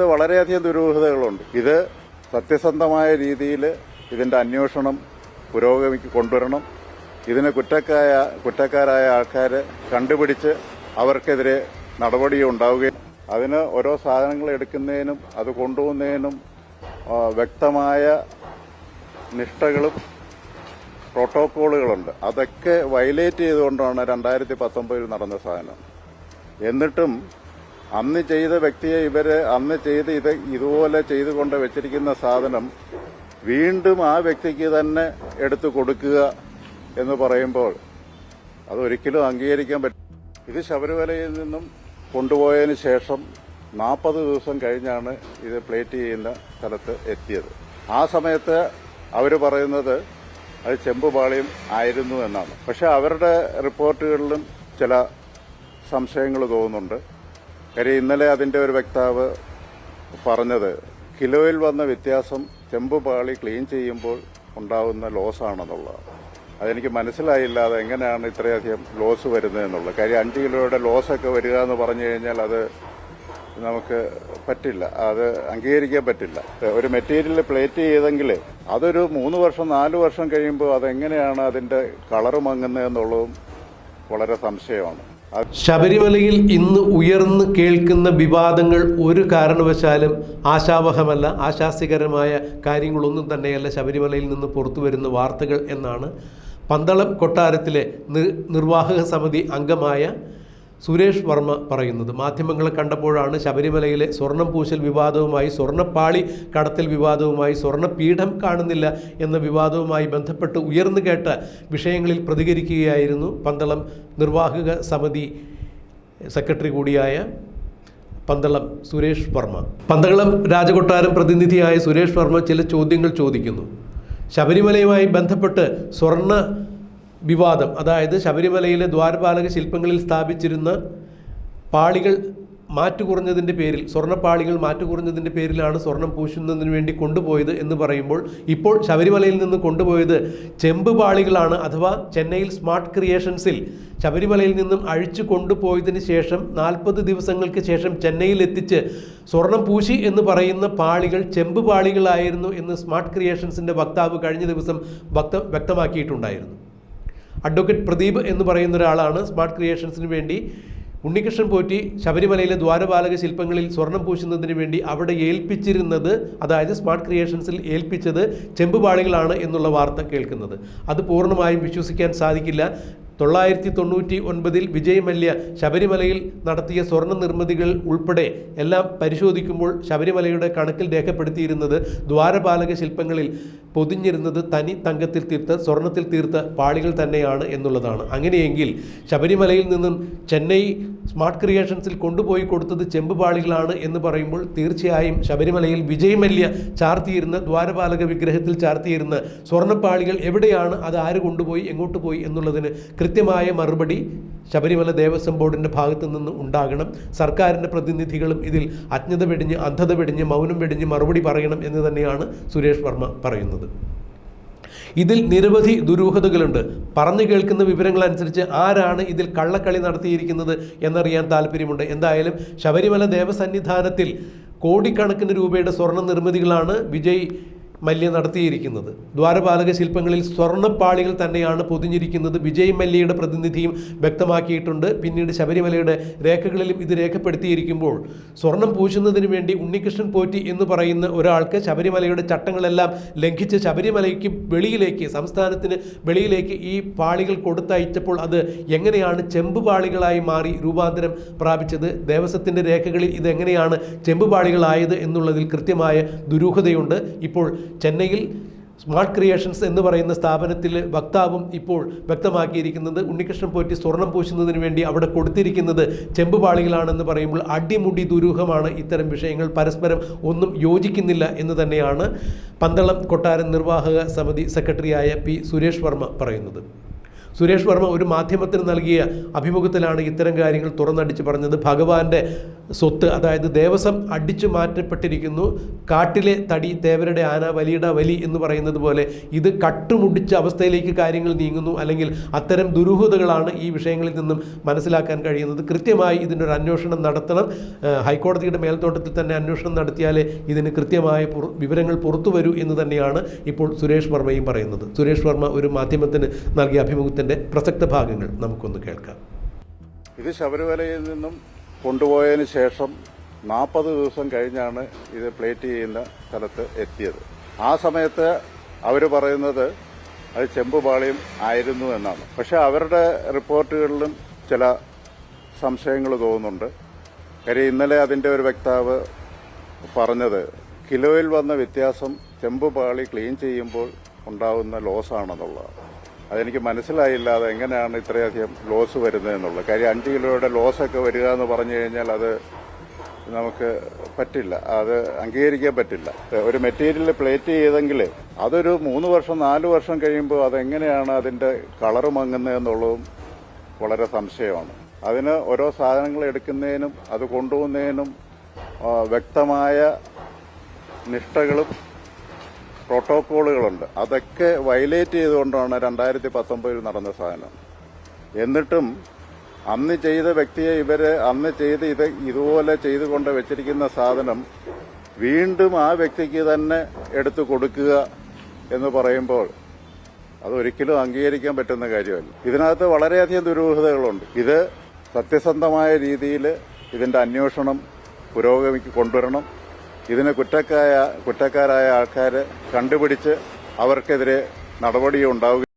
ഇതിനകത്ത് വളരെയധികം ദുരൂഹതകളുണ്ട്. ഇത് സത്യസന്ധമായ രീതിയിൽ ഇതിന്റെ അന്വേഷണം പുരോഗമിക്ക് കൊണ്ടുവരണം. ഇതിന് കുറ്റക്കായ കുറ്റക്കാരായ ആൾക്കാരെ കണ്ടുപിടിച്ച് അവർക്കെതിരെ നടപടി ഉണ്ടാവുകയും അതിന് ഓരോ സാധനങ്ങൾ എടുക്കുന്നതിനും അത് കൊണ്ടുപോകുന്നതിനും വ്യക്തമായ നിഷ്ഠകളും പ്രോട്ടോക്കോളുകളുണ്ട്. അതൊക്കെ വയലേറ്റ് ചെയ്തുകൊണ്ടാണ് രണ്ടായിരത്തി പത്തൊമ്പതിൽ നടന്ന സാധനം. എന്നിട്ടും അന്ന് ചെയ്ത വ്യക്തിയെ ഇവർ അന്ന് ചെയ്ത് ഇത് ഇതുപോലെ ചെയ്തുകൊണ്ട് വെച്ചിരിക്കുന്ന സാധനം വീണ്ടും ആ വ്യക്തിക്ക് തന്നെ എടുത്തു കൊടുക്കുക എന്ന് പറയുമ്പോൾ അതൊരിക്കലും അംഗീകരിക്കാൻ പറ്റും ഇത് ശബരിമലയിൽ നിന്നും കൊണ്ടുപോയതിനു ശേഷം നാൽപ്പത് ദിവസം കഴിഞ്ഞാണ് ഇത് പ്ലേറ്റ് ചെയ്യുന്ന സ്ഥലത്ത് എത്തിയത്. ആ സമയത്ത് അവർ പറയുന്നത് അത് ചെമ്പുപാളിയും ആയിരുന്നു എന്നാണ്. പക്ഷെ അവരുടെ റിപ്പോർട്ടുകളിലും ചില സംശയങ്ങൾ തോന്നുന്നുണ്ട്. കാര്യം ഇന്നലെ അതിന്റെ ഒരു വക്താവ് പറഞ്ഞത് കിലോയിൽ വന്ന വ്യത്യാസം ചെമ്പ് പാളി ക്ലീൻ ചെയ്യുമ്പോൾ ഉണ്ടാവുന്ന ലോസ് ആണെന്നുള്ളതാണ്. അതെനിക്ക് മനസ്സിലായില്ല അത് എങ്ങനെയാണ് ഇത്രയധികം ലോസ് വരുന്നതെന്നുള്ളത് കാര്യം അഞ്ച് കിലോയുടെ ലോസ് ഒക്കെ വരിക എന്ന് പറഞ്ഞു കഴിഞ്ഞാൽ അത് നമുക്ക് പറ്റില്ല അത് അംഗീകരിക്കാൻ പറ്റില്ല. ഒരു മെറ്റീരിയൽ പ്ലേറ്റ് ചെയ്തെങ്കിൽ അതൊരു മൂന്ന് വർഷം നാല് വർഷം കഴിയുമ്പോൾ അതെങ്ങനെയാണ് അതിന്റെ കളറ് മങ്ങുന്നതെന്നുള്ളതും വളരെ സംശയമാണ്. ശബരിമലയിൽ ഇന്ന് ഉയർന്നു കേൾക്കുന്ന വിവാദങ്ങൾ ഒരു കാരണവശാലും ആശാവഹമല്ല ആശാസ്യകരമായ കാര്യങ്ങളൊന്നും തന്നെയല്ല ശബരിമലയിൽ നിന്ന് പുറത്തു വരുന്ന വാർത്തകൾ എന്നാണ്. പന്തളം കൊട്ടാരത്തിലെ നിർവാഹക സമിതി അംഗമായ സുരേഷ് വർമ്മ പറയുന്നത്. മാധ്യമങ്ങളെ കണ്ടപ്പോഴാണ് ശബരിമലയിലെ സ്വർണം പൂശൽ വിവാദവുമായി സ്വർണപ്പാളി കടത്തൽ വിവാദവുമായി സ്വർണപീഠം കാണുന്നില്ല എന്ന വിവാദവുമായി ബന്ധപ്പെട്ട് ഉയർന്നു കേട്ട വിഷയങ്ങളിൽ പ്രതികരിക്കുകയായിരുന്നു പന്തളം നിർവാഹക സമിതി സെക്രട്ടറി കൂടിയായ പന്തളം സുരേഷ് വർമ്മ. പന്തളം രാജകൊട്ടാരം പ്രതിനിധിയായ സുരേഷ് വർമ്മ ചില ചോദ്യങ്ങൾ ചോദിക്കുന്നു. ശബരിമലയുമായി ബന്ധപ്പെട്ട് സ്വർണ വിവാദം. അതായത് ശബരിമലയിലെ ദ്വാരപാലക ശില്പങ്ങളിൽ സ്ഥാപിച്ചിരുന്ന പാളികൾ മാറ്റുകുറഞ്ഞതിന്റെ പേരിൽ സ്വർണപ്പാളികൾ മാറ്റുകുറഞ്ഞതിന്റെ പേരിലാണ് സ്വർണം പൂശുന്നതിന് വേണ്ടി കൊണ്ടുപോയത് എന്ന് പറയുമ്പോൾ ഇപ്പോൾ ശബരിമലയിൽ നിന്ന് കൊണ്ടുപോയത് ചെമ്പ് പാളികളാണ് അഥവാ ചെന്നൈയിൽ സ്മാർട്ട് ക്രിയേഷൻസിൽ ശബരിമലയിൽ നിന്നും അഴിച്ചു കൊണ്ടുപോയതിന് ശേഷം നാൽപ്പത് ദിവസങ്ങൾക്ക് ശേഷം ചെന്നൈയിൽ എത്തിച്ച് സ്വർണം പൂശി എന്ന് പറയുന്ന പാളികൾ ചെമ്പ് പാളികളായിരുന്നു എന്ന് സ്മാർട്ട് ക്രിയേഷൻസിന്റെ വക്താവ് കഴിഞ്ഞ ദിവസം വ്യക്തമാക്കിയിട്ടുണ്ടായിരുന്നു. അഡ്വക്കേറ്റ് പ്രദീപ് എന്ന് പറയുന്ന ഒരാളാണ് സ്മാർട്ട് ക്രിയേഷൻസിന് വേണ്ടി. ഉണ്ണികൃഷ്ണൻ പോറ്റി ശബരിമലയിലെ ദ്വാരപാലക ശില്പങ്ങളിൽ സ്വർണം പൂശുന്നതിന് വേണ്ടി അവിടെ ഏൽപ്പിച്ചിരുന്നത് അതായത് സ്മാർട്ട് ക്രിയേഷൻസിൽ ഏൽപ്പിച്ചത് ചെമ്പുപാളികളാണ് എന്നുള്ള വാർത്ത കേൾക്കുന്നത്. അത് പൂർണമായും വിശ്വസിക്കാൻ സാധിക്കില്ല. തൊള്ളായിരത്തി തൊണ്ണൂറ്റി ഒൻപതിൽ വിജയ് മല്യ ശബരിമലയിൽ നടത്തിയ സ്വർണ നിർമ്മിതികൾ ഉൾപ്പെടെ എല്ലാം പരിശോധിക്കുമ്പോൾ ശബരിമലയുടെ കണക്കിൽ രേഖപ്പെടുത്തിയിരുന്നത് ദ്വാരപാലക ശില്പങ്ങളിൽ പൊതിഞ്ഞിരുന്നത് തനി തങ്കത്തിൽ തീർത്ത സ്വർണത്തിൽ തീർത്ത പാളികൾ തന്നെയാണ് എന്നുള്ളതാണ്. അങ്ങനെയെങ്കിൽ ശബരിമലയിൽ നിന്നും ചെന്നൈ സ്മാർട്ട് ക്രിയേഷൻസിൽ കൊണ്ടുപോയി കൊടുത്തത് ചെമ്പ് പാളികളാണ് എന്ന് പറയുമ്പോൾ തീർച്ചയായും ശബരിമലയിൽ വിജയ് മല്യ ചാർത്തിയിരുന്ന ദ്വാരപാലക വിഗ്രഹത്തിൽ ചാർത്തിയിരുന്ന സ്വർണപ്പാളികൾ എവിടെയാണ് അത് ആര് കൊണ്ടുപോയി എങ്ങോട്ട് പോയി എന്നുള്ളതിന് കൃത്യമായ മറുപടി ശബരിമല ദേവസ്വം ബോർഡിന്റെ ഭാഗത്തു നിന്ന് ഉണ്ടാകണം. സർക്കാരിന്റെ പ്രതിനിധികളും ഇതിൽ അജ്ഞത വെടിഞ്ഞ് അന്ധത വെടിഞ്ഞ് മൗനം വെടിഞ്ഞ് മറുപടി പറയണം എന്ന് തന്നെയാണ് സുരേഷ് വർമ്മ പറയുന്നത്. ഇതിൽ നിരവധി ദുരൂഹതകളുണ്ട്. പറഞ്ഞു കേൾക്കുന്ന വിവരങ്ങൾ അനുസരിച്ച് ആരാണ് ഇതിൽ കള്ളക്കളി നടത്തിയിരിക്കുന്നത് എന്നറിയാൻ താല്പര്യമുണ്ട്. എന്തായാലും ശബരിമല ദേവസന്നിധാനത്തിൽ കോടിക്കണക്കിന് രൂപയുടെ സ്വർണ നിർമ്മിതികളാണ് വിജയ് മല്യ നടത്തിയിരിക്കുന്നത്. ദ്വാരപാലക ശില്പങ്ങളിൽ സ്വർണപ്പാളികൾ തന്നെയാണ് പൊതിഞ്ഞിരിക്കുന്നത്. വിജയ് മല്യയുടെ പ്രതിനിധിയും വ്യക്തമാക്കിയിട്ടുണ്ട്. പിന്നീട് ശബരിമലയുടെ രേഖകളിലും ഇത് രേഖപ്പെടുത്തിയിരിക്കുമ്പോൾ സ്വർണം പൂശുന്നതിന് വേണ്ടി ഉണ്ണികൃഷ്ണൻ പോറ്റി എന്ന് പറയുന്ന ഒരാൾക്ക് ശബരിമലയുടെ ചട്ടങ്ങളെല്ലാം ലംഘിച്ച് ശബരിമലയ്ക്ക് വെളിയിലേക്ക് സംസ്ഥാനത്തിന് വെളിയിലേക്ക് ഈ പാളികൾ കൊടുത്തയച്ചപ്പോൾ അത് എങ്ങനെയാണ് ചെമ്പ് പാളികളായി മാറി രൂപാന്തരം പ്രാപിച്ചത്? ദേവസ്വത്തിന്റെ രേഖകളിൽ ഇതെങ്ങനെയാണ് ചെമ്പ് പാളികളായത് എന്നുള്ളതിൽ കൃത്യമായ ദുരൂഹതയുണ്ട്. ഇപ്പോൾ ചെന്നൈയിൽ സ്മാർട്ട് ക്രിയേഷൻസ് എന്ന് പറയുന്ന സ്ഥാപനത്തിൽ വക്താവും ഇപ്പോൾ വ്യക്തമാക്കിയിരിക്കുന്നത് ഉണ്ണികൃഷ്ണൻ പോറ്റി സ്വർണം പൂശുന്നതിന് വേണ്ടി അവിടെ കൊടുത്തിരിക്കുന്നത് ചെമ്പുപാളികളാണെന്ന് പറയുമ്പോൾ അടിമുടി ദുരൂഹമാണ് ഇത്തരം വിഷയങ്ങൾ. പരസ്പരം ഒന്നും യോജിക്കുന്നില്ല എന്ന് തന്നെയാണ് പന്തളം കൊട്ടാരം നിർവാഹക സമിതി സെക്രട്ടറിയായ പി സുരേഷ് വർമ്മ പറയുന്നത്. സുരേഷ് വർമ്മ ഒരു മാധ്യമത്തിന് നൽകിയ അഭിമുഖത്തിലാണ് ഇത്തരം കാര്യങ്ങൾ തുറന്നടിച്ച് പറഞ്ഞത്. ഭഗവാന്റെ സ്വത്ത് അതായത് ദേവസ്വം അടിച്ചു മാറ്റപ്പെട്ടിരിക്കുന്നു. കാട്ടിലെ തടി തേവരുടെ ആന വലിയുടെ വലി എന്ന് പറയുന്നത് പോലെ ഇത് കട്ടുമുടിച്ച അവസ്ഥയിലേക്ക് കാര്യങ്ങൾ നീങ്ങുന്നു. അല്ലെങ്കിൽ അത്തരം ദുരൂഹതകളാണ് ഈ വിഷയങ്ങളിൽ നിന്നും മനസ്സിലാക്കാൻ കഴിയുന്നത്. കൃത്യമായി ഇതിനൊരു അന്വേഷണം നടത്തണം. ഹൈക്കോടതിയുടെ മേൽത്തോട്ടത്തിൽ തന്നെ അന്വേഷണം നടത്തിയാലേ ഇതിന് കൃത്യമായ വിവരങ്ങൾ പുറത്തു വരൂ എന്ന് തന്നെയാണ് ഇപ്പോൾ സുരേഷ് വർമ്മയും പറയുന്നത്. സുരേഷ് വർമ്മ ഒരു മാധ്യമത്തിന് നൽകിയ അഭിമുഖത്തിന്റെ പ്രസക്ത ഭാഗങ്ങൾ നമുക്കൊന്ന് കേൾക്കാം. ഇത് ശബരിമലയിൽ നിന്നും കൊണ്ടുപോയതിന് ശേഷം നാൽപ്പത് ദിവസം കഴിഞ്ഞാണ് ഇത് പ്ലേറ്റ് ചെയ്യുന്ന സ്ഥലത്ത് എത്തിയത്. ആ സമയത്ത് അവർ പറയുന്നത് അത് ചെമ്പുപാളിയും ആയിരുന്നു എന്നാണ്. പക്ഷെ അവരുടെ റിപ്പോർട്ടുകളിലും ചില സംശയങ്ങൾ തോന്നുന്നുണ്ട്. കാര്യം ഇന്നലെ അതിന്റെ ഒരു വക്താവ് പറഞ്ഞത് കിലോയിൽ വന്ന വ്യത്യാസം ചെമ്പുപാളി ക്ലീൻ ചെയ്യുമ്പോൾ ഉണ്ടാവുന്ന ലോസ് അതെനിക്ക് മനസ്സിലായില്ല അത് എങ്ങനെയാണ് ഇത്രയധികം ലോസ് വരുന്നതെന്നുള്ളത് കാര്യം അഞ്ച് കിലോയുടെ ലോസൊക്കെ വരിക എന്ന് പറഞ്ഞു കഴിഞ്ഞാൽ അത് നമുക്ക് പറ്റില്ല. അത് അംഗീകരിക്കാൻ പറ്റില്ല. ഒരു മെറ്റീരിയൽ പ്ലേറ്റ് ചെയ്തെങ്കിൽ അതൊരു മൂന്ന് വർഷം നാല് വർഷം കഴിയുമ്പോൾ അതെങ്ങനെയാണ് അതിന്റെ കളർ മങ്ങുന്നതെന്നുള്ളതും വളരെ സംശയമാണ്. അതിന് ഓരോ സാധനങ്ങൾ എടുക്കുന്നതിനും അത് കൊണ്ടുപോകുന്നതിനും വ്യക്തമായ നിഷ്ഠകളും പ്രോട്ടോക്കോളുകളുണ്ട്. അതൊക്കെ വയലേറ്റ് ചെയ്തുകൊണ്ടാണ് രണ്ടായിരത്തി പത്തൊമ്പതിൽ നടന്ന സാധനം. എന്നിട്ടും അന്ന് ചെയ്ത വ്യക്തിയെ ഇവർ അന്ന് ചെയ്ത് ഇത് ഇതുപോലെ ചെയ്തുകൊണ്ട് വെച്ചിരിക്കുന്ന സാധനം വീണ്ടും ആ വ്യക്തിക്ക് തന്നെ എടുത്തു കൊടുക്കുക എന്ന് പറയുമ്പോൾ അതൊരിക്കലും അംഗീകരിക്കാൻ പറ്റുന്ന കാര്യമല്ല. ഇതിനകത്ത് വളരെയധികം ദുരൂഹതകളുണ്ട്. ഇത് സത്യസന്ധമായ രീതിയിൽ ഇതിന്റെ അന്വേഷണം പുരോഗമിക്ക് കൊണ്ടുവരണം. ഇതിന് കുറ്റക്കാരായ ആൾക്കാരെ കണ്ടുപിടിച്ച് അവർക്കെതിരെ നടപടി ഉണ്ടാവുക